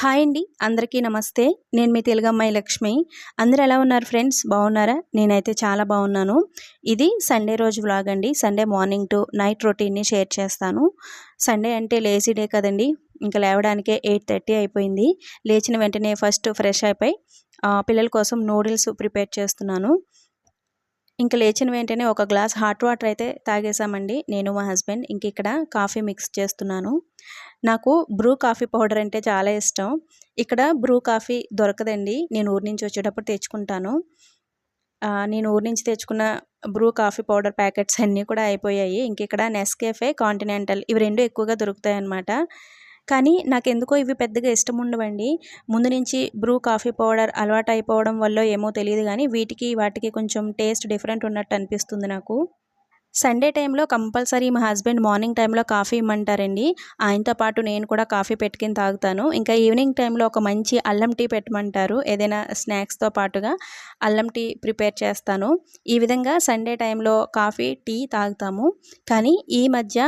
Hi అండి అందరికీ నమస్తే. నేను మీ తెలుగమ్మాయి లక్ష్మి. అందరు ఎలా ఉన్నారు ఫ్రెండ్స్? బాగున్నారా? నేనైతే చాలా బాగున్నాను. ఇది సండే రోజు వ్లాగ్ అండి. సండే మార్నింగ్ టు నైట్ రొటీన్ని షేర్ చేస్తాను. సండే అంటే లేజీ డే కదండి. ఇంకా లేవడానికే ఎయిట్ థర్టీ అయిపోయింది. లేచిన వెంటనే ఫస్ట్ ఫ్రెష్ అయిపోయి పిల్లల కోసం నూడిల్స్ ప్రిపేర్ చేస్తున్నాను. ఇంకా లేచిన వెంటనే ఒక గ్లాస్ హాట్ వాటర్ అయితే తాగేసామండి నేను మా హస్బెండ్ ఇంక ఇక్కడ కాఫీ మిక్స్ చేస్తున్నాను. నాకు బ్రూ కాఫీ పౌడర్ అంటే చాలా ఇష్టం. ఇక్కడ బ్రూ కాఫీ దొరకదండి. నేను ఊరి నుంచి వచ్చేటప్పుడు తెచ్చుకుంటాను. నేను ఊరి నుంచి తెచ్చుకున్న బ్రూ కాఫీ పౌడర్ ప్యాకెట్స్ అన్నీ కూడా అయిపోయాయి. ఇంక ఇక్కడ నెస్కేఫే కాంటినెంటల్ ఇవి రెండు ఎక్కువగా దొరుకుతాయి అన్నమాట కానీ నాకు ఎందుకో ఇవి పెద్దగా ఇష్టం ఉండవండి. ముందు నుంచి బ్రూ కాఫీ పౌడర్ అలవాటు అయిపోవడం వల్ల ఏమో తెలియదు కానీ వీటికి వాటికి కొంచెం టేస్ట్ డిఫరెంట్ ఉన్నట్టు అనిపిస్తుంది నాకు. సండే టైంలో కంపల్సరీ మా హస్బెండ్ మార్నింగ్ టైంలో కాఫీ ఇమ్మంటారండి. ఆయనతో పాటు నేను కూడా కాఫీ పెట్టుకుని తాగుతాను. ఇంకా ఈవినింగ్ టైంలో ఒక మంచి అల్లం టీ పెట్టమంటారు. ఏదైనా స్నాక్స్తో పాటుగా అల్లం టీ ప్రిపేర్ చేస్తాను. ఈ విధంగా సండే టైంలో కాఫీ టీ తాగుతాము. కానీ ఈ మధ్య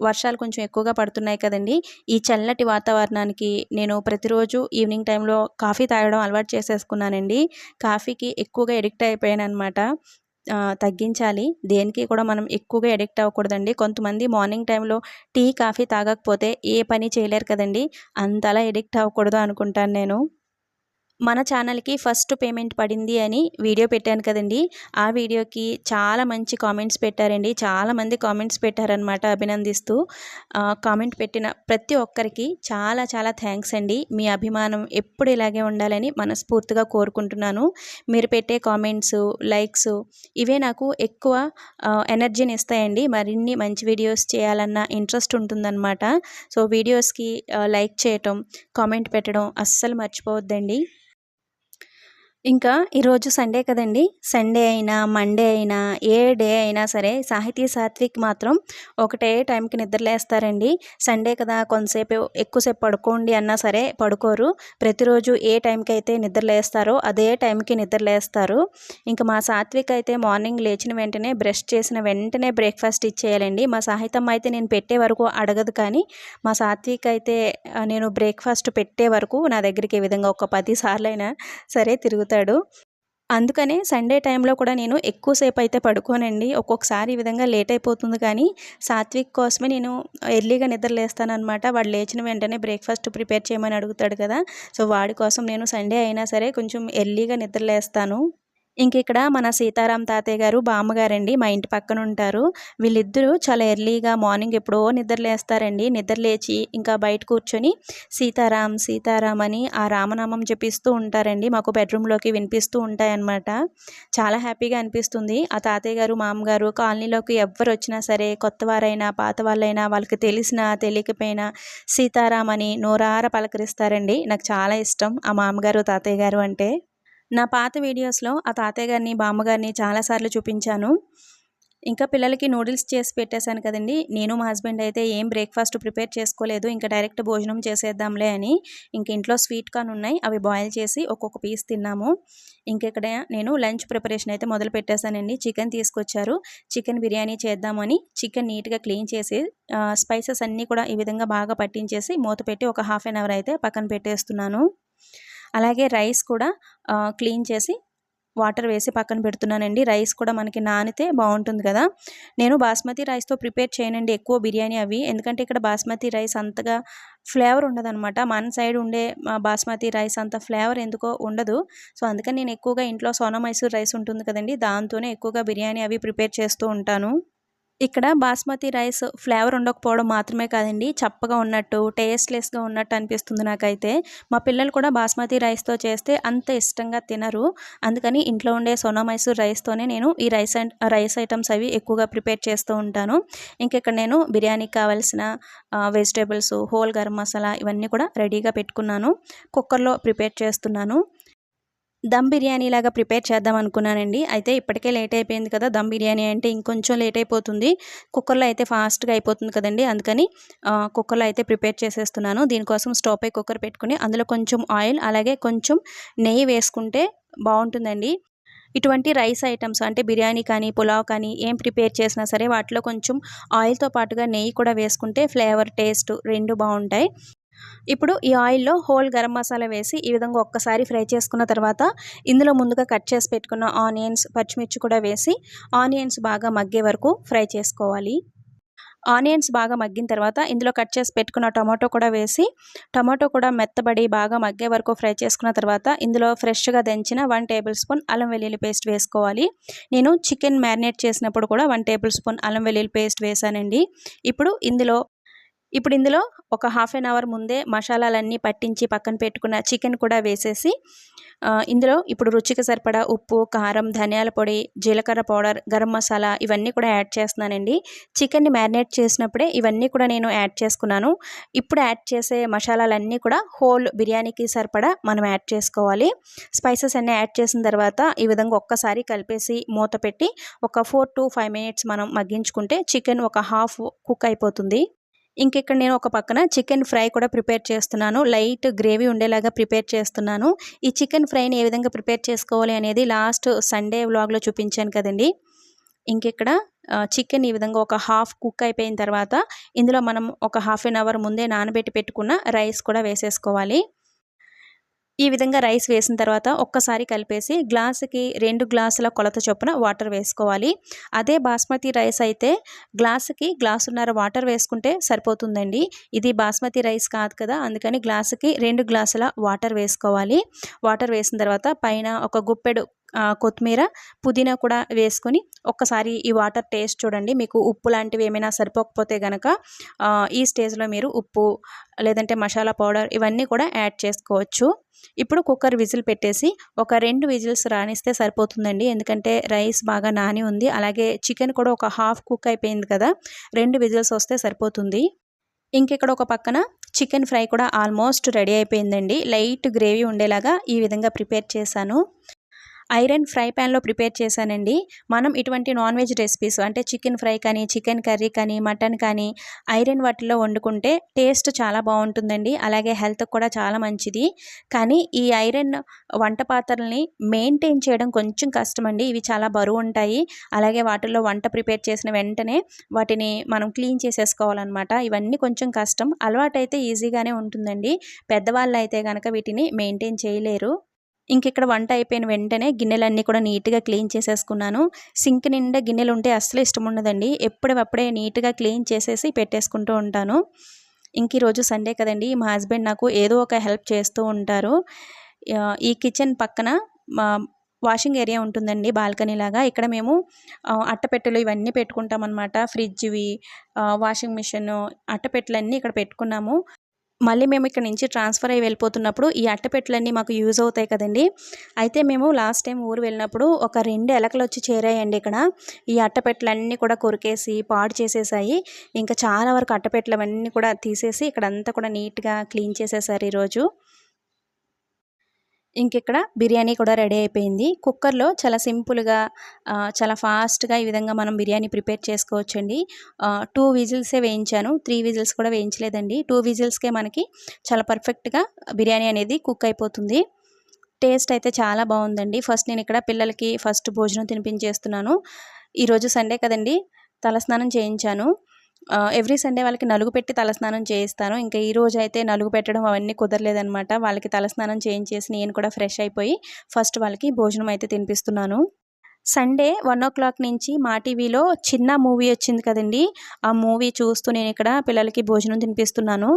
వర్షాలు కొంచెం ఎక్కువగా పడుతున్నాయి కదండి. ఈ చల్లటి వాతావరణానికి నేను ప్రతిరోజు ఈవినింగ్ టైంలో కాఫీ తాగడం అలవాటు చేసేసుకున్నానండి. కాఫీకి ఎక్కువగా ఎడిక్ట్ అయిపోయాను అనమాట తగ్గించాలి. దేనికి కూడా మనం ఎక్కువగా ఎడిక్ట్ అవ్వకూడదండి. కొంతమంది మార్నింగ్ టైంలో టీ కాఫీ తాగకపోతే ఏ పని చేయలేరు కదండి. అంతలా ఎడిక్ట్ అవ్వకూడదు అనుకుంటాను నేను. మన ఛానల్కి ఫస్ట్ పేమెంట్ పడింది అని వీడియో పెట్టాను కదండి. ఆ వీడియోకి చాలా మంచి కామెంట్స్ పెట్టారండి. చాలామంది కామెంట్స్ పెట్టారనమాట అభినందిస్తూ. కామెంట్ పెట్టిన ప్రతి ఒక్కరికి చాలా చాలా థ్యాంక్స్ అండి. మీ అభిమానం ఎప్పుడు ఇలాగే ఉండాలని మనస్ఫూర్తిగా కోరుకుంటున్నాను. మీరు పెట్టే కామెంట్స్ లైక్స్ ఇవే నాకు ఎక్కువ ఎనర్జీని ఇస్తాయండి. మరిన్ని మంచి వీడియోస్ చేయాలన్న ఇంట్రెస్ట్ ఉంటుందన్నమాట. సో వీడియోస్కి లైక్ చేయటం కామెంట్ పెట్టడం అస్సలు మర్చిపోవద్దండి. ఇంకా ఈరోజు సండే కదండి. సండే అయినా మండే అయినా ఏ డే అయినా సరే సాహితీ సాత్విక్ మాత్రం ఒకటే టైంకి నిద్రలేస్తారండి. సండే కదా కొంతసేపు ఎక్కువసేపు పడుకోండి అన్నా సరే పడుకోరు. ప్రతిరోజు ఏ టైంకి అయితే నిద్రలేస్తారో అదే టైంకి నిద్రలేస్తారు. ఇంకా మా సాత్విక్ అయితే మార్నింగ్ లేచిన వెంటనే బ్రష్ చేసిన వెంటనే బ్రేక్ఫాస్ట్ ఇచ్చేయాలండి. మా సాహిత్యం అయితే నేను పెట్టే వరకు అడగదు కానీ మా సాత్విక్ అయితే నేను బ్రేక్ఫాస్ట్ పెట్టే వరకు నా దగ్గరికి ఈ విధంగా ఒక పది సార్లు అయినా సరే తిరుగుతాను చేస్తాడు అందుకనే సండే టైంలో కూడా నేను ఎక్కువసేపు అయితే పడుకోనండి. ఒక్కొక్కసారి ఈ విధంగా లేట్ అయిపోతుంది కానీ సాత్విక్ కోసమే నేను ఎర్లీగా నిద్రలేస్తానమాట వాడు లేచిన వెంటనే బ్రేక్ఫాస్ట్ ప్రిపేర్ చేయమని అడుగుతాడు కదా. సో వాడి కోసం నేను సండే అయినా సరే కొంచెం ఎర్లీగా నిద్రలేస్తాను ఇంక ఇక్కడ మన సీతారాం తాతయ్య గారు బామ్మగారండి మా ఇంటి పక్కన ఉంటారు వీళ్ళిద్దరూ చాలా ఎర్లీగా మార్నింగ్ ఎప్పుడో నిద్రలేస్తారండి. నిద్రలేచి ఇంకా బయట కూర్చొని సీతారాం సీతారాం అని ఆ రామనామం జపిస్తూ ఉంటారండి. మాకు బెడ్రూమ్లోకి వినిపిస్తూ ఉంటాయన్నమాట. చాలా హ్యాపీగా అనిపిస్తుంది. ఆ తాతయ్య గారు మామగారు కాలనీలోకి ఎవరు వచ్చినా సరే కొత్త వారైనా పాత వాళ్ళైనా వాళ్ళకి తెలిసినా తెలియకపోయినా సీతారాం అని నోరార పలకరిస్తారండి. నాకు చాలా ఇష్టం. ఆ మామగారు తాతయ్య గారు అంటే. నా పాత వీడియోస్లో ఆ తాతయ్య గారిని బామ్మగారిని చాలాసార్లు చూపించాను. ఇంకా పిల్లలకి నూడిల్స్ చేసి పెట్టేశాను కదండి. నేను మా హస్బెండ్ అయితే ఏం బ్రేక్ఫాస్ట్ ప్రిపేర్ చేసుకోలేదు. ఇంకా డైరెక్ట్ భోజనం చేసేద్దాంలే అని ఇంక ఇంట్లో స్వీట్ కార్న్ ఉన్నాయి. అవి బాయిల్ చేసి ఒక్కొక్క పీస్ తిన్నాము. ఇంకెక్కడ నేను లంచ్ ప్రిపరేషన్ అయితే మొదలు పెట్టేశానండి. చికెన్ తీసుకొచ్చారు. చికెన్ బిర్యానీ చేద్దామని చికెన్ నీట్గా క్లీన్ చేసి స్పైసెస్ అన్నీ కూడా ఈ విధంగా బాగా పట్టించేసి మూత పెట్టి ఒక హాఫ్ అన్ అవర్ అయితే పక్కన పెట్టేస్తున్నాను. అలాగే రైస్ కూడా క్లీన్ చేసి వాటర్ వేసి పక్కన పెడుతున్నానండి. రైస్ కూడా మనకి నానితే బాగుంటుంది కదా. నేను బాస్మతి రైస్తో ప్రిపేర్ చేయనండి ఎక్కువ బిర్యానీ అవి. ఎందుకంటే ఇక్కడ బాస్మతి రైస్ అంతగా ఫ్లేవర్ ఉండదనమాట మన సైడ్ ఉండే బాస్మతి రైస్ అంత ఫ్లేవర్ ఎందుకో ఉండదు. సో అందుకని నేను ఎక్కువగా ఇంట్లో సోనా మైసూర్ రైస్ ఉంటుంది కదండి దాంతోనే ఎక్కువగా బిర్యానీ అవి ప్రిపేర్ చేస్తూ ఉంటాను. ఇక్కడ బాస్మతి రైస్ ఫ్లేవర్ ఉండకపోవడం మాత్రమే కాదండి. చప్పగా ఉన్నట్టు టేస్ట్లెస్గా ఉన్నట్టు అనిపిస్తుంది నాకైతే. మా పిల్లలు కూడా బాస్మతి రైస్తో చేస్తే అంత ఇష్టంగా తినరు. అందుకని ఇంట్లో ఉండే సోనా మైసూర్ రైస్తోనే నేను ఈ రైస్ రైస్ ఐటమ్స్ అవి ఎక్కువగా ప్రిపేర్ చేస్తూ ఉంటాను. ఇంకెక్కడ నేను బిర్యానీకి కావాల్సిన వెజిటేబుల్స్ హోల్ గరం మసాలా ఇవన్నీ కూడా రెడీగా పెట్టుకున్నాను. కుక్కర్లో ప్రిపేర్ చేస్తున్నాను. దమ్ బిర్యానీ లాగా ప్రిపేర్ చేద్దాం అనుకున్నానండి. అయితే ఇప్పటికే లేట్ అయిపోయింది కదా దమ్ బిర్యానీ అంటే ఇంకొంచెం లేట్ అయిపోతుంది. కుక్కర్లో అయితే ఫాస్ట్గా అయిపోతుంది కదండి అందుకని కుక్కర్లో అయితే ప్రిపేర్ చేసేస్తున్నాను. దీనికోసం స్టవ్ పై కుక్కర్ పెట్టుకుని అందులో కొంచెం ఆయిల్ అలాగే కొంచెం నెయ్యి వేసుకుంటే బాగుంటుందండి. ఇటువంటి రైస్ ఐటమ్స్ అంటే బిర్యానీ కానీ పులావ్ కానీ ఏం ప్రిపేర్ చేసినా సరే వాటిలో కొంచెం ఆయిల్తో పాటుగా నెయ్యి కూడా వేసుకుంటే ఫ్లేవర్ టేస్ట్ రెండు బాగుంటాయి. ఇప్పుడు ఈ ఆయిల్లో హోల్ గరం మసాలా వేసి ఈ విధంగా ఒక్కసారి ఫ్రై చేసుకున్న తర్వాత ఇందులో ముందుగా కట్ చేసి పెట్టుకున్న ఆనియన్స్ పచ్చిమిర్చి కూడా వేసి ఆనియన్స్ బాగా మగ్గే వరకు ఫ్రై చేసుకోవాలి. ఆనియన్స్ బాగా మగ్గిన తర్వాత ఇందులో కట్ చేసి పెట్టుకున్న టమాటో కూడా వేసి టమాటో కూడా మెత్తబడి బాగా మగ్గే వరకు ఫ్రై చేసుకున్న తర్వాత ఇందులో ఫ్రెష్గా దంచిన వన్ టేబుల్ స్పూన్ అల్లం వెల్లుల్లి పేస్ట్ వేసుకోవాలి. నేను చికెన్ మ్యారినేట్ చేసినప్పుడు కూడా వన్ టేబుల్ స్పూన్ అల్లం వెల్లుల్లి పేస్ట్ వేసానండి. ఇప్పుడు ఇందులో ఇప్పుడు ఇందులో ఒక హాఫ్ అన్ అవర్ ముందే మసాలాలన్నీ పట్టించి పక్కన పెట్టుకున్న చికెన్ కూడా వేసేసి ఇందులో ఇప్పుడు రుచికి సరిపడా ఉప్పు కారం ధనియాల పొడి జీలకర్ర పౌడర్ గరం మసాలా ఇవన్నీ కూడా యాడ్ చేస్తున్నానండి. చికెన్ని మ్యారినేట్ చేసినప్పుడే ఇవన్నీ కూడా నేను యాడ్ చేసుకున్నాను. ఇప్పుడు యాడ్ చేసే మసాలాలన్నీ కూడా హోల్ బిర్యానీకి సరిపడా మనం యాడ్ చేసుకోవాలి. స్పైసెస్ అన్నీ యాడ్ చేసిన తర్వాత ఈ విధంగా ఒక్కసారి కలిపేసి మూత పెట్టి ఒక ఫోర్ టు ఫైవ్ మినిట్స్ మనం మగ్గించుకుంటే చికెన్ ఒక హాఫ్ కుక్ అయిపోతుంది. ఇంక ఇక్కడ నేను ఒక పక్కన చికెన్ ఫ్రై కూడా ప్రిపేర్ చేస్తున్నాను. లైట్ గ్రేవీ ఉండేలాగా ప్రిపేర్ చేస్తున్నాను. ఈ చికెన్ ఫ్రైని ఏ విధంగా ప్రిపేర్ చేసుకోవాలి అనేది లాస్ట్ సండే వ్లాగ్లో చూపించాను కదండి. ఇంకెక్కడ చికెన్ ఈ విధంగా ఒక హాఫ్ కుక్ అయిపోయిన తర్వాత ఇందులో మనం ఒక హాఫ్ అన్ అవర్ ముందే నానబెట్టి పెట్టుకున్న రైస్ కూడా వేసేసుకోవాలి. ఈ విధంగా రైస్ వేసిన తర్వాత ఒక్కసారి కలిపేసి గ్లాసుకి రెండు గ్లాసుల కొలత చొప్పున వాటర్ వేసుకోవాలి. అదే బాస్మతి రైస్ అయితే గ్లాసుకి గ్లాసున్నర వాటర్ వేసుకుంటే సరిపోతుందండి. ఇది బాస్మతి రైస్ కాదు కదా అందుకని గ్లాసుకి రెండు గ్లాసుల వాటర్ వేసుకోవాలి. వాటర్ వేసిన తర్వాత పైన ఒక గుప్పెడు కొత్తిమీర పుదీనా కూడా వేసుకొని ఒక్కసారి ఈ వాటర్ టేస్ట్ చూడండి. మీకు ఉప్పు లాంటివి ఏమైనా సరిపోకపోతే కనుక ఈ స్టేజ్లో మీరు ఉప్పు లేదంటే మసాలా పౌడర్ ఇవన్నీ కూడా యాడ్ చేసుకోవచ్చు. ఇప్పుడు కుక్కర్ విజిల్ పెట్టేసి ఒక రెండు విజిల్స్ రానిస్తే సరిపోతుందండి. ఎందుకంటే రైస్ బాగా నాని ఉంది. అలాగే చికెన్ కూడా ఒక హాఫ్ కుక్ అయిపోయింది కదా రెండు విజిల్స్ వస్తే సరిపోతుంది. ఇంకెక్కడ ఒక పక్కన చికెన్ ఫ్రై కూడా ఆల్మోస్ట్ రెడీ అయిపోయిందండి. లైట్ గ్రేవీ ఉండేలాగా ఈ విధంగా ప్రిపేర్ చేశాను. ఐరన్ ఫ్రై ప్యాన్లో ప్రిపేర్ చేశానండి. మనం ఇటువంటి నాన్ వెజ్ రెసిపీస్ అంటే చికెన్ ఫ్రై కానీ చికెన్ కర్రీ కానీ మటన్ కానీ ఐరన్ వాటిలో వండుకుంటే టేస్ట్ చాలా బాగుంటుందండి. అలాగే హెల్త్ కూడా చాలా మంచిది. కానీ ఈ ఐరన్ వంట పాత్రల్ని మెయింటైన్ చేయడం కొంచెం కష్టం అండి ఇవి చాలా బరువు ఉంటాయి. అలాగే వాటిల్లో వంట ప్రిపేర్ చేసిన వెంటనే వాటిని మనం క్లీన్ చేసేసుకోవాలన్నమాట. ఇవన్నీ కొంచెం కష్టం. అలవాటైతే ఈజీగానే ఉంటుందండి. పెద్దవాళ్ళు అయితే కనుక వీటిని మెయింటైన్ చేయలేరు. ఇంక ఇక్కడ వంట అయిపోయిన వెంటనే గిన్నెలన్నీ కూడా నీట్గా క్లీన్ చేసేసుకున్నాను. సింక్ నిండా గిన్నెలు ఉంటే అస్సలు ఇష్టం ఉండదండి. ఎప్పుడప్పుడే నీట్గా క్లీన్ చేసేసి పెట్టేసుకుంటూ ఉంటాను. ఇంక ఈరోజు సండే కదండి. మా హస్బెండ్ నాకు ఏదో ఒక హెల్ప్ చేస్తూ ఉంటారు. ఈ కిచెన్ పక్కన వాషింగ్ ఏరియా ఉంటుందండి బాల్కనీ లాగా ఇక్కడ మేము అట్టపెట్టెలు ఇవన్నీ పెట్టుకుంటాం అనమాట ఫ్రిడ్జ్వి వాషింగ్ మిషన్ అట్టపెట్టెలన్నీ ఇక్కడ పెట్టుకున్నాము. మళ్ళీ మేము ఇక్కడ నుంచి ట్రాన్స్ఫర్ అయ్యి వెళ్ళిపోతున్నప్పుడు ఈ అట్టపెట్టెలన్నీ మాకు యూజ్ అవుతాయి కదండి. అయితే మేము లాస్ట్ టైం ఊరు వెళ్ళినప్పుడు ఒక రెండు ఎలకలు వచ్చి చేరాయండి ఇక్కడ. ఈ అట్టపెట్టెలన్నీ కూడా కొరికేసి పాడు చేసేసాయి. ఇంకా చాలా వరకు అట్టపెట్టలవన్నీ కూడా తీసేసి ఇక్కడ అంతా కూడా నీట్గా క్లీన్ చేసేసారు ఈరోజు. ఇంకెక్కడ బిర్యానీ కూడా రెడీ అయిపోయింది. కుక్కర్లో చాలా సింపుల్గా చాలా ఫాస్ట్గా ఈ విధంగా మనం బిర్యానీ ప్రిపేర్ చేసుకోవచ్చండి. టూ విజిల్సే వేయించాను. త్రీ విజిల్స్ కూడా వేయించలేదండి. టూ విజిల్స్కే మనకి చాలా పర్ఫెక్ట్గా బిర్యానీ అనేది కుక్ అయిపోతుంది. టేస్ట్ అయితే చాలా బాగుందండి. ఫస్ట్ నేను ఇక్కడ పిల్లలకి ఫస్ట్ భోజనం తినిపించేస్తున్నాను. ఈరోజు సండే కదండి తలస్నానం చేయించాను. ఎవ్రీ సండే వాళ్ళకి నలుగు పెట్టి తలస్నానం చేయిస్తాను. ఇంకా ఈ రోజు అయితే నలుగు పెట్టడం అవన్నీ కుదరలేదనమాట వాళ్ళకి తలస్నానం చేయించేసి నేను కూడా ఫ్రెష్ అయిపోయి ఫస్ట్ వాళ్ళకి భోజనం అయితే తినిపిస్తున్నాను. సండే వన్ ఓ క్లాక్ నుంచి మా టీవీలో చిన్న మూవీ వచ్చింది కదండి. ఆ మూవీ చూస్తూ నేను ఇక్కడ పిల్లలకి భోజనం తినిపిస్తున్నాను.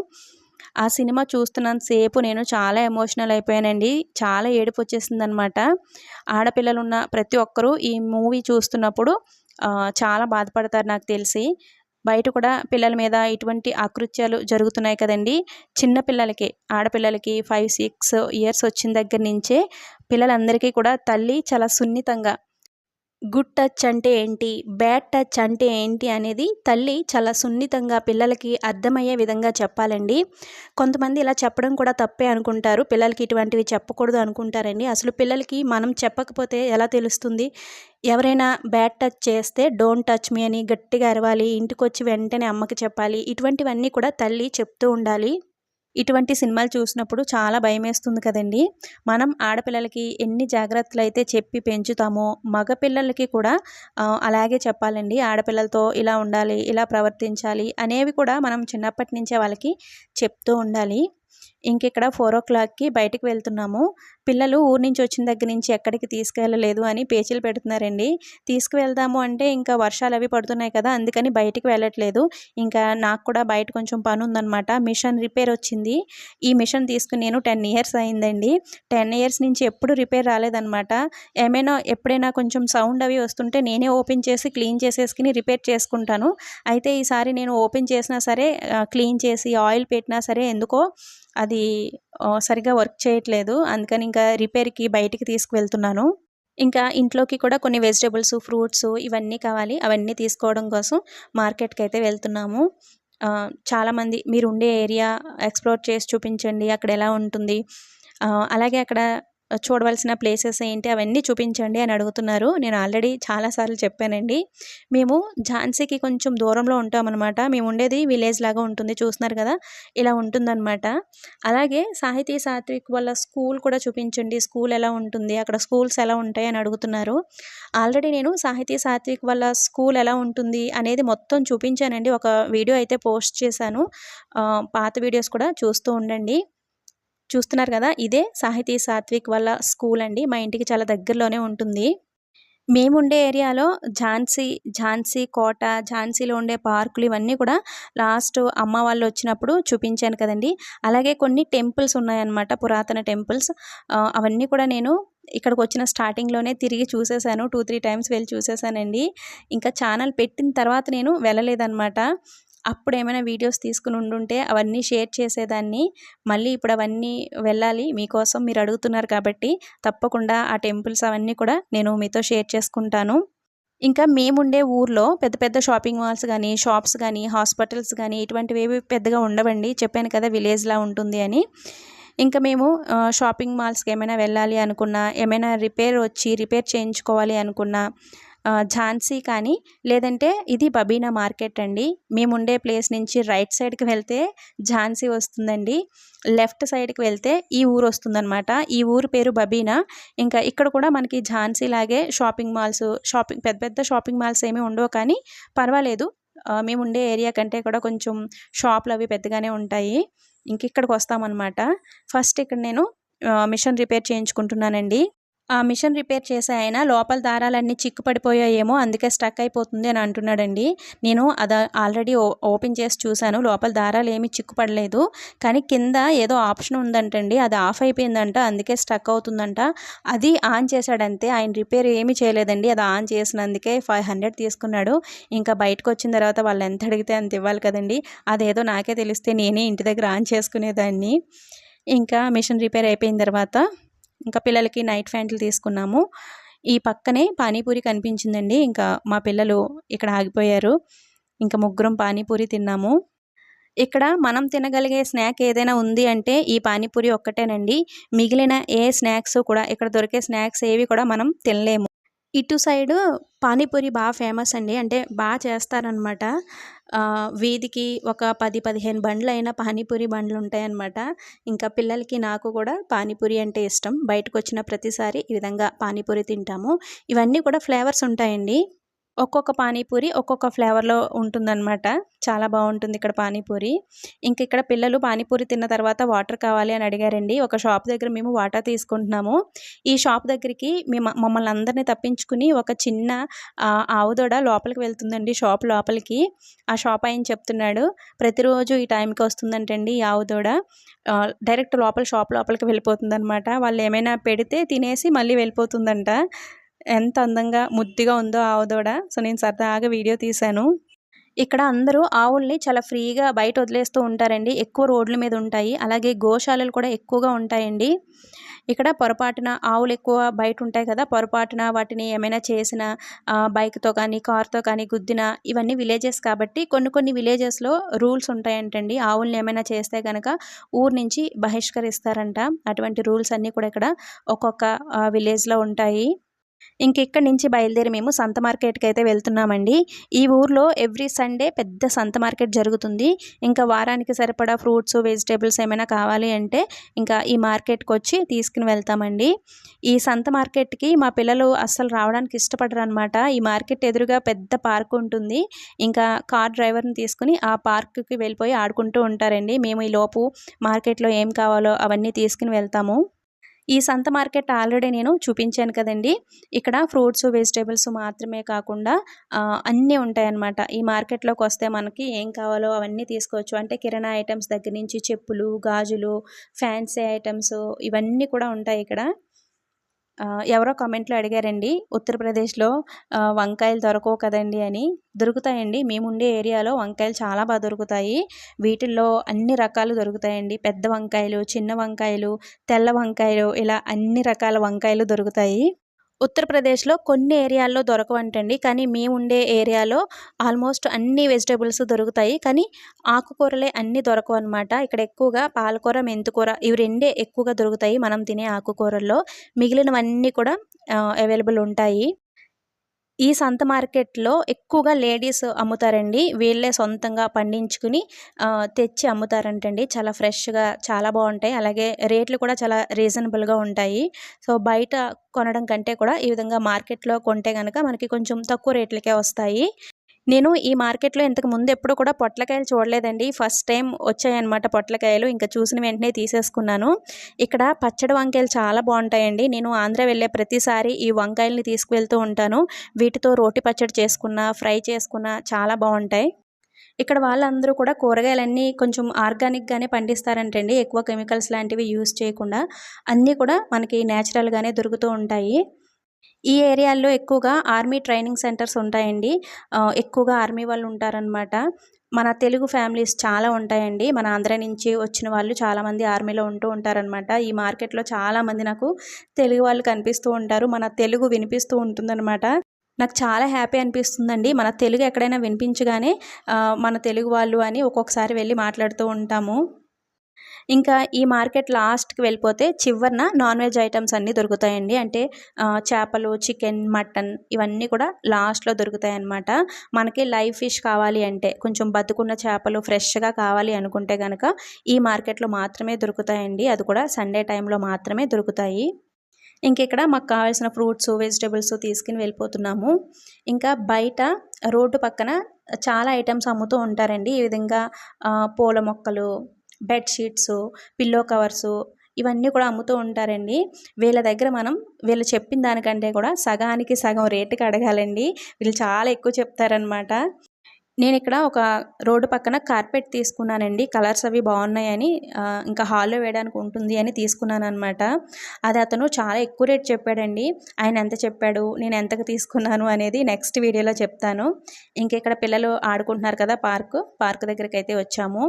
ఆ సినిమా చూస్తున్నంతసేపు నేను చాలా ఎమోషనల్ అయిపోయానండి. చాలా ఏడుపు వచ్చేసింది అనమాట ఆడపిల్లలు ఉన్న ప్రతి ఒక్కరూ ఈ మూవీ చూస్తున్నప్పుడు చాలా బాధపడతారు నాకు తెలిసి. బయట కూడా పిల్లల మీద ఇటువంటి ఆకృత్యాలు జరుగుతున్నాయి కదండి. చిన్న పిల్లలకి ఆడపిల్లలకి ఫైవ్ సిక్స్ ఇయర్స్ వచ్చిన దగ్గర నుంచే పిల్లలందరికీ కూడా తల్లి చాలా సున్నితంగా గుడ్ టచ్ అంటే ఏంటి? బ్యాడ్ టచ్ అంటే ఏంటి అనేది తల్లి చాలా సున్నితంగా పిల్లలకి అర్థమయ్యే విధంగా చెప్పాలండి. కొంతమంది ఇలా చెప్పడం కూడా తప్పే అనుకుంటారు. పిల్లలకి ఇటువంటివి చెప్పకూడదు అనుకుంటారండి. అసలు పిల్లలకి మనం చెప్పకపోతే ఎలా తెలుస్తుంది? ఎవరైనా బ్యాడ్ టచ్ చేస్తే డోంట్ టచ్ మీ అని గట్టిగా అరవాలి ఇంటికి వచ్చి వెంటనే అమ్మకి చెప్పాలి ఇటువంటివన్నీ కూడా తల్లి చెప్తూ ఉండాలి. ఇటువంటి సినిమాలు చూసినప్పుడు చాలా భయమేస్తుంది కదండి. మనం ఆడపిల్లలకి ఎన్ని జాగ్రత్తలు అయితే చెప్పి పెంచుతామో మగపిల్లలకి కూడా అలాగే చెప్పాలండి. ఆడపిల్లలతో ఇలా ఉండాలి ఇలా ప్రవర్తించాలి అనేవి కూడా మనం చిన్నప్పటి నుంచే వాళ్ళకి చెప్తూ ఉండాలి. ఇంక ఇక్కడ ఫోర్ ఓ క్లాక్కి బయటకు వెళ్తున్నాము. పిల్లలు ఊరు నుంచి వచ్చిన దగ్గర నుంచి ఎక్కడికి తీసుకెళ్ళలేదు అని పేచీలు పెడుతున్నారండి. తీసుకువెళ్దాము అంటే ఇంకా వర్షాలు అవి పడుతున్నాయి కదా అందుకని బయటికి వెళ్ళట్లేదు. ఇంకా నాకు కూడా బయట కొంచెం పని ఉందన్నమాట. మిషన్ రిపేర్ వచ్చింది. ఈ మిషన్ తీసుకుని నేను టెన్ ఇయర్స్ అయిందండి. టెన్ ఇయర్స్ నుంచి ఎప్పుడు రిపేర్ రాలేదన్నమాట. ఏమైనా ఎప్పుడైనా కొంచెం సౌండ్ అవి వస్తుంటే నేనే ఓపెన్ చేసి క్లీన్ చేసేసుకుని రిపేర్ చేసుకుంటాను. అయితే ఈసారి నేను ఓపెన్ చేసినా సరే క్లీన్ చేసి ఆయిల్ పెట్టినా సరే ఎందుకో అది సరిగా వర్క్ చేయట్లేదు. అందుకని ఇంకా రిపేర్కి బయటికి తీసుకువెళ్తున్నాను. ఇంకా ఇంట్లోకి కూడా కొన్ని వెజిటబుల్స్ ఫ్రూట్స్ ఇవన్నీ కావాలి. అవన్నీ తీసుకోవడం కోసం మార్కెట్కి అయితే వెళ్తున్నాము చాలామంది మీరు ఉండే ఏరియా ఎక్స్ప్లోర్ చేసి చూపించండి. అక్కడ ఎలా ఉంటుంది? అలాగే అక్కడ చూడవలసిన ప్లేసెస్ ఏంటి అవన్నీ చూపించండి అని అడుగుతున్నారు. నేను ఆల్రెడీ చాలాసార్లు చెప్పానండి. మేము ఝాన్సీకి కొంచెం దూరంలో ఉంటామన్నమాట. మేము ఉండేది విలేజ్ లాగా ఉంటుంది చూస్తున్నారు కదా? ఇలా ఉంటుందన్నమాట. అలాగే సాహితీ సాత్విక్ వాళ్ళ స్కూల్ కూడా చూపించండి. స్కూల్ ఎలా ఉంటుంది అక్కడ స్కూల్స్ ఎలా ఉంటాయి అని అడుగుతున్నారు. ఆల్రెడీ నేను సాహితీ సాత్విక్ వాళ్ళ స్కూల్ ఎలా ఉంటుంది అనేది మొత్తం చూపించానండి. ఒక వీడియో అయితే పోస్ట్ చేశాను. పాత వీడియోస్ కూడా చూస్తూ ఉండండి. చూస్తున్నారు కదా ఇదే సాహితీ సాత్విక్ వాళ్ళ స్కూల్ అండి. మా ఇంటికి చాలా దగ్గరలోనే ఉంటుంది. మేముండే ఏరియాలో ఝాన్సీ ఝాన్సీ కోట ఝాన్సీలో ఉండే పార్కులు ఇవన్నీ కూడా లాస్ట్ అమ్మ వాళ్ళు వచ్చినప్పుడు చూపించాను కదండి. అలాగే కొన్ని టెంపుల్స్ ఉన్నాయన్నమాట పురాతన టెంపుల్స్. అవన్నీ కూడా నేను ఇక్కడికి వచ్చిన స్టార్టింగ్లోనే తిరిగి చూసేసాను. టూ త్రీ టైమ్స్ వెళ్ళి చూసేసానండి. ఇంకా ఛానల్ పెట్టిన తర్వాత నేను వెళ్ళలేదన్నమాట. అప్పుడు ఏమైనా వీడియోస్ తీసుకుని ఉండుంటే అవన్నీ షేర్ చేసేదాన్ని. మళ్ళీ ఇప్పుడు అవన్నీ వెళ్ళాలి. మీకోసం మీరు అడుగుతున్నారు కాబట్టి తప్పకుండా ఆ టెంపుల్స్ అవన్నీ కూడా నేను మీతో షేర్ చేసుకుంటాను. ఇంకా మేముండే ఊర్లో పెద్ద పెద్ద షాపింగ్ మాల్స్ కానీ షాప్స్ కానీ హాస్పిటల్స్ కానీ ఇటువంటివి ఏవి పెద్దగా ఉండవండి. చెప్పాను కదా విలేజ్లా ఉంటుంది అని. ఇంకా మేము షాపింగ్ మాల్స్కి ఏమైనా వెళ్ళాలి అనుకున్నా ఏమైనా రిపేర్ వచ్చి రిపేర్ చేయించుకోవాలి అనుకున్నా ఝాన్సీ కానీ లేదంటే ఇది బబీనా మార్కెట్ అండి. మేము ఉండే ప్లేస్ నుంచి రైట్ సైడ్కి వెళ్తే ఝాన్సీ వస్తుందండి. లెఫ్ట్ సైడ్కి వెళ్తే ఈ ఊరు వస్తుందన్నమాట. ఈ ఊరు పేరు బబీనా. ఇంకా ఇక్కడ కూడా మనకి ఝాన్సీ లాగే షాపింగ్ మాల్స్ షాపింగ్ పెద్ద పెద్ద షాపింగ్ మాల్స్ ఏమీ ఉండవు కానీ పర్వాలేదు. మేము ఉండే ఏరియా కంటే కూడా కొంచెం షాపులు అవి పెద్దగానే ఉంటాయి. ఇంక ఇక్కడికి వస్తామన్నమాట. ఫస్ట్ ఇక్కడ నేను మిషన్ రిపేర్ చేయించుకుంటున్నానండి. ఆ మిషన్ రిపేర్ చేసే ఆయన లోపల దారాలన్నీ చిక్కుపడిపోయాయేమో అందుకే స్టక్ అయిపోతుంది అని అంటున్నాడండి. నేను అది ఆల్రెడీ ఓపెన్ చేసి చూశాను లోపల దారాలు ఏమీ చిక్కుపడలేదు. కానీ కింద ఏదో ఆప్షన్ ఉందంటండి అది ఆఫ్ అయిపోయిందంట అందుకే స్టక్ అవుతుందంట. అది ఆన్ చేశాడంతే ఆయన రిపేర్ ఏమీ చేయలేదండి అది ఆన్ చేసినందుకే ఫైవ్ హండ్రెడ్ తీసుకున్నాడు. ఇంకా బయటకు వచ్చిన తర్వాత వాళ్ళు ఎంత అడిగితే అంత ఇవ్వాలి కదండి అదేదో నాకే తెలిస్తే నేనే ఇంటి దగ్గర ఆన్ చేసుకునేదాన్ని. ఇంకా మిషన్ రిపేర్ అయిపోయిన తర్వాత ఇంకా పిల్లలకి నైట్ ప్యాంట్లు తీసుకున్నాము. ఈ పక్కనే పానీపూరి కనిపించిందండి. ఇంకా మా పిల్లలు ఇక్కడ ఆగిపోయారు. ఇంకా ముగ్గురం పానీపూరి తిన్నాము. ఇక్కడ మనం తినగలిగే స్నాక్ ఏదైనా ఉంది అంటే ఈ పానీపూరి ఒక్కటేనండి. మిగిలిన ఏ స్నాక్స్ కూడా ఇక్కడ దొరికే స్నాక్స్ ఏవి కూడా మనం తినలేము. ఇటు సైడు పానీపూరి బాగా ఫేమస్ అండి. అంటే బాగా చేస్తారనమాట. వీధికి ఒక పది పదిహేను బండ్లు అయినా పానీపూరి బండ్లు ఉంటాయన్నమాట ఇంకా పిల్లలకి నాకు కూడా పానీపూరి అంటే ఇష్టం. బయటకు వచ్చిన ప్రతిసారి ఈ విధంగా పానీపూరి తింటాము. ఇవన్నీ కూడా ఫ్లేవర్స్ ఉంటాయండి. ఒక్కొక్క పానీపూరి ఒక్కొక్క ఫ్లేవర్లో ఉంటుందన్నమాట. చాలా బాగుంటుంది ఇక్కడ పానీపూరి. ఇంక ఇక్కడ పిల్లలు పానీపూరి తిన్న తర్వాత వాటర్ కావాలి అని అడిగారండి. ఒక షాప్ దగ్గర మేము వాటర్ తీసుకుంటున్నాము. ఈ షాప్ దగ్గరికి మేము మమ్మల్ని అందరినీ తప్పించుకుని ఒక చిన్న ఆవుదోడ లోపలికి వెళ్తుందండి షాప్ లోపలికి. ఆ షాప్ ఆయన చెప్తున్నాడు ప్రతిరోజు ఈ టైంకి వస్తుందంటండి ఈ ఆవుదోడ. డైరెక్ట్ లోపల షాప్ లోపలికి వెళ్ళిపోతుందనమాట వాళ్ళు ఏమైనా పెడితే తినేసి మళ్ళీ వెళ్ళిపోతుందంట. ఎంత అందంగా ముద్దిగా ఉందో ఆవుదోడ. సో నేను సరదాగా వీడియో తీశాను. ఇక్కడ అందరూ ఆవుల్ని చాలా ఫ్రీగా బయట వదిలేస్తూ ఉంటారండి. ఎక్కువ రోడ్ల మీద ఉంటాయి. అలాగే గోశాలలు కూడా ఎక్కువగా ఉంటాయండి. ఇక్కడ పొరపాటున ఆవులు ఎక్కువ బయట ఉంటాయి కదా. పొరపాటున వాటిని ఏమైనా చేసిన బైక్తో కానీ కార్తో కానీ గుద్దిన ఇవన్నీ విలేజెస్ కాబట్టి కొన్ని కొన్ని విలేజెస్లో రూల్స్ ఉంటాయంటండి. ఆవుల్ని ఏమైనా చేస్తే కనుక ఊరు నుంచి బహిష్కరిస్తారంట. అటువంటి రూల్స్ అన్నీ కూడా ఇక్కడ ఒక్కొక్క విలేజ్లో ఉంటాయి. ఇంక ఇక్కడి నుంచి బయలుదేరి మేము సంత మార్కెట్కి అయితే వెళ్తున్నామండి. ఈ ఊర్లో ఎవ్రీ సండే పెద్ద సంత మార్కెట్ జరుగుతుంది. ఇంకా వారానికి సరిపడా ఫ్రూట్స్ వెజిటేబుల్స్ ఏమైనా కావాలి అంటే ఇంకా ఈ మార్కెట్కి వచ్చి తీసుకుని వెళ్తామండి. ఈ సంత మార్కెట్కి మా పిల్లలు అస్సలు రావడానికి ఇష్టపడరు అనమాట ఈ మార్కెట్ ఎదురుగా పెద్ద పార్క్ ఉంటుంది. ఇంకా కార్ డ్రైవర్ని తీసుకుని ఆ పార్క్కి వెళ్ళిపోయి ఆడుకుంటూ ఉంటారండి. మేము ఈ లోపు మార్కెట్లో ఏం కావాలో అవన్నీ తీసుకుని వెళ్తాము. ఈ సంత మార్కెట్ ఆల్రెడీ నేను చూపించాను కదండి. ఇక్కడ ఫ్రూట్స్ వెజిటేబుల్స్ మాత్రమే కాకుండా అన్నీ ఉంటాయన్నమాట. ఈ మార్కెట్లోకి వస్తే మనకి ఏం కావాలో అవన్నీ తీసుకోవచ్చు. అంటే కిరాణా ఐటమ్స్ దగ్గర నుంచి చెప్పులు గాజులు ఫ్యాన్సీ ఐటమ్స్ ఇవన్నీ కూడా ఉంటాయి ఇక్కడ. ఎవరో కామెంట్లో అడిగారండి ఉత్తరప్రదేశ్లో వంకాయలు దొరకవు కదండి అని. దొరుకుతాయండి మేముండే ఏరియాలో వంకాయలు చాలా బాగా దొరుకుతాయి. వీటిల్లో అన్ని రకాలు దొరుకుతాయండి. పెద్ద వంకాయలు చిన్న వంకాయలు తెల్ల వంకాయలు ఇలా అన్ని రకాల వంకాయలు దొరుకుతాయి. ఉత్తరప్రదేశ్లో కొన్ని ఏరియాల్లో దొరకవంటండి. కానీ మేము ఉండే ఏరియాలో ఆల్మోస్ట్ అన్ని వెజిటేబుల్స్ దొరుకుతాయి. కానీ ఆకుకూరలే అన్నీ దొరకవు అనమాట ఇక్కడ ఎక్కువగా పాలకూర మెంతుకూర ఇవి రెండే ఎక్కువగా దొరుకుతాయి. మనం తినే ఆకుకూరల్లో మిగిలినవన్నీ కూడా అవైలబుల్ ఉంటాయి. ఈ సంత మార్కెట్లో ఎక్కువగా లేడీస్ అమ్ముతారండి. వీళ్ళే సొంతంగా పండించుకుని తెచ్చి అమ్ముతారంటండి. చాలా ఫ్రెష్గా చాలా బాగుంటాయి. అలాగే రేట్లు కూడా చాలా రీజనబుల్గా ఉంటాయి. సో బయట కొనడం కంటే కూడా ఈ విధంగా మార్కెట్లో కొంటే కనుక మనకి కొంచెం తక్కువ రేట్లకే వస్తాయి. నేను ఈ మార్కెట్లో ఇంతకు ముందు ఎప్పుడు కూడా పొట్లకాయలు చూడలేదండి. ఫస్ట్ టైం వచ్చాయన్నమాట పొట్లకాయలు. ఇంకా చూసిన వెంటనే తీసేసుకున్నాను. ఇక్కడ పచ్చడి వంకాయలు చాలా బాగుంటాయండి. నేను ఆంధ్ర వెళ్ళే ప్రతిసారి ఈ వంకాయల్ని తీసుకువెళ్తూ ఉంటాను. వీటితో రోటి పచ్చడి చేసుకున్న ఫ్రై చేసుకున్న చాలా బాగుంటాయి. ఇక్కడ వాళ్ళందరూ కూడా కూరగాయలన్నీ కొంచెం ఆర్గానిక్గానే పండిస్తారంటండి. ఎక్కువ కెమికల్స్ లాంటివి యూస్ చేయకుండా అన్నీ కూడా మనకి న్యాచురల్గానే దొరుకుతూ ఉంటాయి. ఈ ఏరియాల్లో ఎక్కువగా ఆర్మీ ట్రైనింగ్ సెంటర్స్ ఉంటాయండి. ఎక్కువగా ఆర్మీ వాళ్ళు ఉంటారనమాట మన తెలుగు ఫ్యామిలీస్ చాలా ఉంటాయండి. మన ఆంధ్ర నుంచి వచ్చిన వాళ్ళు చాలామంది ఆర్మీలో ఉంటూ ఉంటారనమాట ఈ మార్కెట్లో చాలామంది నాకు తెలుగు వాళ్ళు కనిపిస్తూ ఉంటారు. మన తెలుగు వినిపిస్తూ ఉంటుందన్నమాట. నాకు చాలా హ్యాపీ అనిపిస్తుందండి. మన తెలుగు ఎక్కడైనా వినిపించగానే మన తెలుగు వాళ్ళు అని ఒక్కొక్కసారి వెళ్ళి మాట్లాడుతూ ఉంటాము. ఇంకా ఈ మార్కెట్ లాస్ట్కి వెళ్ళిపోతే చివరిన నాన్ వెజ్ ఐటమ్స్ అన్నీ దొరుకుతాయండి. అంటే చేపలు చికెన్ మటన్ ఇవన్నీ కూడా లాస్ట్లో దొరుకుతాయి అన్నమాట మనకి లైవ్ ఫిష్ కావాలి అంటే కొంచెం బతుకున్న చేపలు ఫ్రెష్గా కావాలి అనుకుంటే కనుక ఈ మార్కెట్లో మాత్రమే దొరుకుతాయండి. అది కూడా సండే టైంలో మాత్రమే దొరుకుతాయి. ఇంక ఇక్కడ మాకు కావాల్సిన ఫ్రూట్స్ వెజిటేబుల్స్ తీసుకుని వెళ్ళిపోతున్నాము. ఇంకా బయట రోడ్డు పక్కన చాలా ఐటమ్స్ అమ్ముతూ ఉంటారండి. ఈ విధంగా పూల మొక్కలు బెడ్షీట్స్ పిల్లో కవర్సు ఇవన్నీ కూడా అమ్ముతూ ఉంటారండి. వీళ్ళ దగ్గర మనం వీళ్ళు చెప్పిన దానికంటే కూడా సగానికి సగం రేటుకి అడగాలండి. వీళ్ళు చాలా ఎక్కువ చెప్తారనమాట నేను ఇక్కడ ఒక రోడ్డు పక్కన కార్పెట్ తీసుకున్నానండి. కలర్స్ అవి బాగున్నాయని ఇంకా హాల్లో వేయడానికి ఉంటుంది అని తీసుకున్నాను అనమాట అది అతను చాలా ఎక్కువ రేట్ చెప్పాడండి. ఆయన ఎంత చెప్పాడు నేను ఎంతకు తీసుకున్నాను అనేది నెక్స్ట్ వీడియోలో చెప్తాను. ఇంక ఇక్కడ పిల్లలు ఆడుకుంటున్నారు కదా పార్క్ పార్క్ దగ్గరికి అయితే వచ్చాము.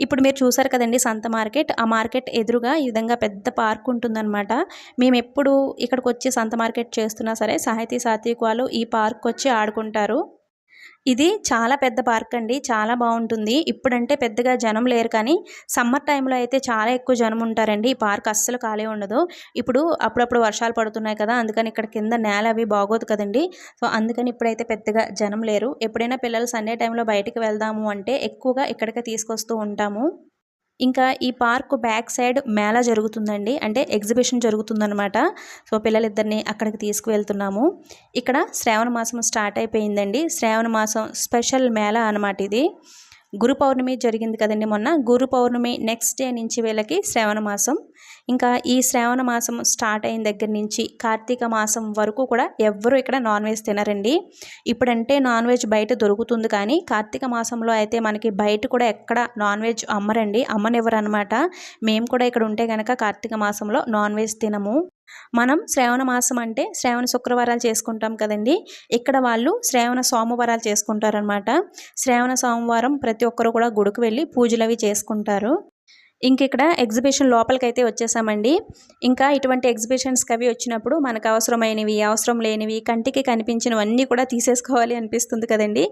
ఇప్పుడు మీరు చూసారు కదండి సంత మార్కెట్. ఆ మార్కెట్ ఎదురుగా ఈ విధంగా పెద్ద పార్క్ ఉంటుందన్నమాట. మేము ఎప్పుడు ఇక్కడికి వచ్చి సంత మార్కెట్ చేస్తున్నా సరే సాహితీ సాత్విక్ వాళ్ళు ఈ పార్క్ వచ్చి ఆడుకుంటారు. ఇది చాలా పెద్ద పార్క్ అండి. చాలా బాగుంటుంది. ఇప్పుడంటే పెద్దగా జనం లేరు కానీ సమ్మర్ టైంలో అయితే చాలా ఎక్కువ జనం ఉంటారండి. ఈ పార్క్ అస్సలు ఖాళీ ఉండదు. ఇప్పుడు అప్పుడప్పుడు వర్షాలు పడుతున్నాయి కదా అందుకని ఇక్కడ కింద నేల అవి బాగోదు కదండి. సో అందుకని ఇప్పుడైతే పెద్దగా జనం లేరు. ఎప్పుడైనా పిల్లలు సండే టైంలో బయటికి వెళ్దాము అంటే ఎక్కువగా ఇక్కడికే తీసుకొస్తూ ఉంటాము. ఇంకా ఈ పార్క్ బ్యాక్ సైడ్ మేళ జరుగుతుందండి. అంటే ఎగ్జిబిషన్ జరుగుతుందనమాట సో పిల్లలిద్దరిని అక్కడికి తీసుకువెళ్తున్నాము. ఇక్కడ శ్రావణ మాసం స్టార్ట్ అయిపోయిందండి. శ్రావణ మాసం స్పెషల్ మేళ అనమాట ఇది. గురు పౌర్ణమి జరిగింది కదండి మొన్న. గురు పౌర్ణమి నెక్స్ట్ డే నుంచి వీళ్ళకి శ్రావణ మాసం. ఇంకా ఈ శ్రావణ మాసం స్టార్ట్ అయిన దగ్గర నుంచి కార్తీక మాసం వరకు కూడా ఎవ్వరూ ఇక్కడ నాన్ వెజ్ తినరండి. ఇప్పుడంటే నాన్ వెజ్ బయట దొరుకుతుంది కానీ కార్తీక మాసంలో అయితే మనకి బయట కూడా ఎక్కడ నాన్ వెజ్ అమ్మరండి అమ్మనివ్వరు అనమాట మేము కూడా ఇక్కడ ఉంటే కనుక కార్తీక మాసంలో నాన్ వెజ్ తినము. మనం శ్రావణ మాసం అంటే శ్రావణ శుక్రవారాలు చేసుకుంటాం కదండి. ఇక్కడ వాళ్ళు శ్రావణ సోమవారాలు చేసుకుంటారనమాట శ్రావణ సోమవారం ప్రతి ఒక్కరు కూడా గుడికి వెళ్ళి పూజలు అవి చేసుకుంటారు. ఇంక ఇక్కడ ఎగ్జిబిషన్ లోపలికైతే వచ్చేసామండి. ఇంకా ఇటువంటి ఎగ్జిబిషన్స్కి అవి వచ్చినప్పుడు మనకు అవసరమైనవి అవసరం లేనివి కంటికి కనిపించినవన్నీ కూడా తీసేసుకోవాలి అనిపిస్తుంది కదండి.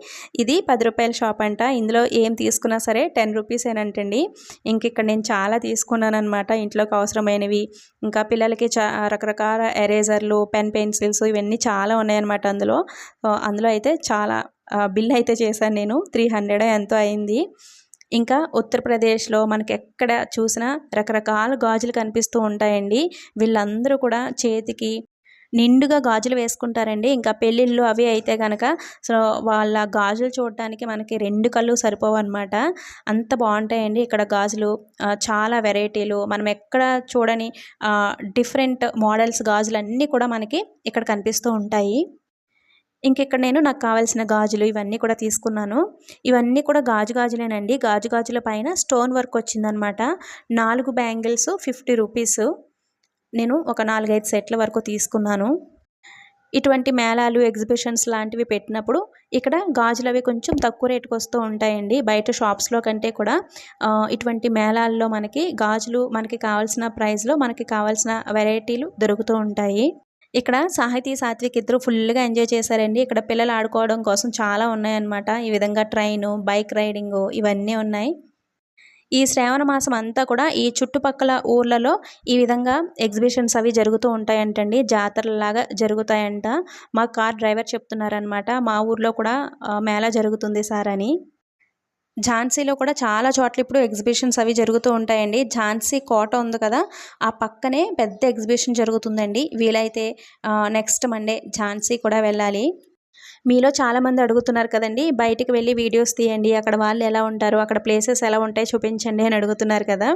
ఇది పది రూపాయల షాప్ అంట. ఇందులో ఏం తీసుకున్నా సరే టెన్ రూపీస్ ఏనంటండి. ఇంక ఇక్కడ నేను చాలా తీసుకున్నాను అనమాట ఇంట్లోకి అవసరమైనవి ఇంకా పిల్లలకి రకరకాల ఎరేజర్లు పెన్ పెన్సిల్స్ ఇవన్నీ చాలా ఉన్నాయన్నమాట అందులో. అందులో అయితే చాలా బిల్ అయితే చేశాను నేను. త్రీ హండ్రెడ్ ఎంతో అయింది. ఇంకా ఉత్తరప్రదేశ్లో మనకి ఎక్కడ చూసినా రకరకాల గాజులు కనిపిస్తూ ఉంటాయండి. వీళ్ళందరూ కూడా చేతికి నిండుగా గాజులు వేసుకుంటారండి. ఇంకా పెళ్ళిళ్ళు అవి అయితే కనుక సో వాళ్ళ గాజులు చూడటానికి మనకి రెండు కళ్ళు సరిపోవు అనమాట అంత బాగుంటాయండి ఇక్కడ గాజులు. చాలా వెరైటీలు. మనం ఎక్కడ చూడని డిఫరెంట్ మోడల్స్ గాజులు అన్నీ కూడా మనకి ఇక్కడ కనిపిస్తూ ఉంటాయి. ఇంక ఇక్కడ నేను నాకు కావాల్సిన గాజులు ఇవన్నీ కూడా తీసుకున్నాను. ఇవన్నీ కూడా గాజు గాజులేనండి. గాజు గాజుల పైన స్టోన్ వర్క్ వచ్చిందనమాట. నాలుగు బ్యాంగిల్స్ ఫిఫ్టీ రూపీస్. నేను ఒక నాలుగైదు సెట్ల వరకు తీసుకున్నాను. ఇటువంటి మేళాలు ఎగ్జిబిషన్స్ లాంటివి పెట్టినప్పుడు ఇక్కడ గాజులు అవి కొంచెం తక్కువ రేటుకు వస్తూ ఉంటాయండి. బయట షాప్స్లో కంటే కూడా ఇటువంటి మేళాల్లో మనకి గాజులు మనకి కావాల్సిన ప్రైస్లో మనకి కావాల్సిన వెరైటీలు దొరుకుతూ ఉంటాయి. ఇక్కడ సాహితీ సాత్విక్ ఇద్దరు ఫుల్గా ఎంజాయ్ చేశారండి. ఇక్కడ పిల్లలు ఆడుకోవడం కోసం చాలా ఉన్నాయన్నమాట. ఈ విధంగా ట్రైను బైక్ రైడింగ్ ఇవన్నీ ఉన్నాయి. ఈ శ్రావణ మాసం అంతా కూడా ఈ చుట్టుపక్కల ఊర్లలో ఈ విధంగా ఎగ్జిబిషన్స్ అవి జరుగుతూ ఉంటాయంటండి. జాతరలాగా జరుగుతాయంట. మా కార్ డ్రైవర్ చెప్తున్నారనమాట మా ఊర్లో కూడా మేళా జరుగుతుంది సార్ అని. ఝాన్సీలో కూడా చాలా చోట్ల ఇప్పుడు ఎగ్జిబిషన్స్ అవి జరుగుతూ ఉంటాయండి. ఝాన్సీ కోట ఉంది కదా ఆ పక్కనే పెద్ద ఎగ్జిబిషన్ జరుగుతుందండి. వీలైతే నెక్స్ట్ మండే ఝాన్సీ కూడా వెళ్ళాలి. మీలో చాలామంది అడుగుతున్నారు కదండి బయటికి వెళ్ళి వీడియోస్ తీయండి అక్కడ వాళ్ళు ఎలా ఉంటారు అక్కడ ప్లేసెస్ ఎలా ఉంటాయి చూపించండి అని అడుగుతున్నారు కదా.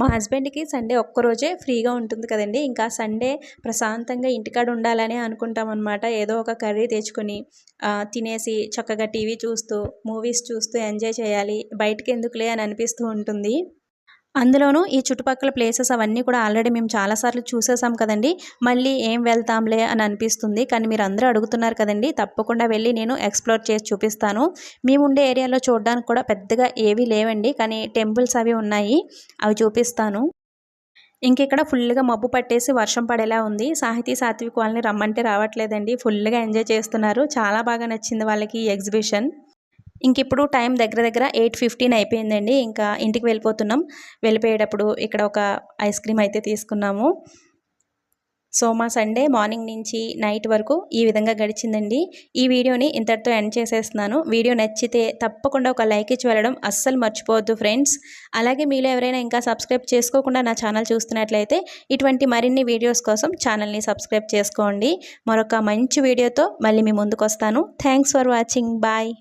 మా హస్బెండ్కి సండే ఒక్కరోజే ఫ్రీగా ఉంటుంది కదండి. ఇంకా సండే ప్రశాంతంగా ఇంటికాడ ఉండాలని అనుకుంటాం అనమాట ఏదో ఒక కర్రీ తెచ్చుకొని తినేసి చక్కగా టీవీ చూస్తూ మూవీస్ చూస్తూ ఎంజాయ్ చేయాలి. బయటకి ఎందుకులే అని అనిపిస్తూ ఉంటుంది. అందులోనూ ఈ చుట్టుపక్కల ప్లేసెస్ అవన్నీ కూడా ఆల్రెడీ మేము చాలాసార్లు చూసేసాం కదండి. మళ్ళీ ఏం వెళ్తాంలే అని అనిపిస్తుంది. కానీ మీరు అందరూ అడుగుతున్నారు కదండి. తప్పకుండా వెళ్ళి నేను ఎక్స్ప్లోర్ చేసి చూపిస్తాను. మేము ఉండే ఏరియాలో చూడడానికి కూడా పెద్దగా ఏవీ లేవండి. కానీ టెంపుల్స్ అవి ఉన్నాయి. అవి చూపిస్తాను. ఇంకెక్కడ ఫుల్గా మబ్బు పట్టేసి వర్షం పడేలా ఉంది. సాహితీ సాత్విక్ వాళ్ళని రమ్మంటే రావట్లేదండి. ఫుల్గా ఎంజాయ్ చేస్తున్నారు. చాలా బాగా నచ్చింది వాళ్ళకి ఈ ఎగ్జిబిషన్ ఇంక ఇప్పుడు టైం దగ్గర దగ్గర ఎయిట్ ఫిఫ్టీన్ అయిపోయిందండి. ఇంకా ఇంటికి వెళ్ళిపోతున్నాం. వెళ్ళిపోయేటప్పుడు ఇక్కడ ఒక ఐస్ క్రీమ్ అయితే తీసుకున్నాము. సో మా సండే మార్నింగ్ నుంచి నైట్ వరకు ఈ విధంగా గడిచిందండి. ఈ వీడియోని ఇంతటితో ఎండ్ చేసేస్తున్నాను. వీడియో నచ్చితే తప్పకుండా ఒక లైక్ ఇచ్చి వెళ్ళడం అస్సలు మర్చిపోవద్దు ఫ్రెండ్స్. అలాగే మీలో ఎవరైనా ఇంకా సబ్స్క్రైబ్ చేసుకోకుండా నా ఛానల్ చూస్తున్నట్లయితే ఇటువంటి మరిన్ని వీడియోస్ కోసం ఛానల్ని సబ్స్క్రైబ్ చేసుకోండి. మరొక మంచి వీడియోతో మళ్ళీ మీ ముందుకు వస్తాను. Thanks for watching. బాయ్.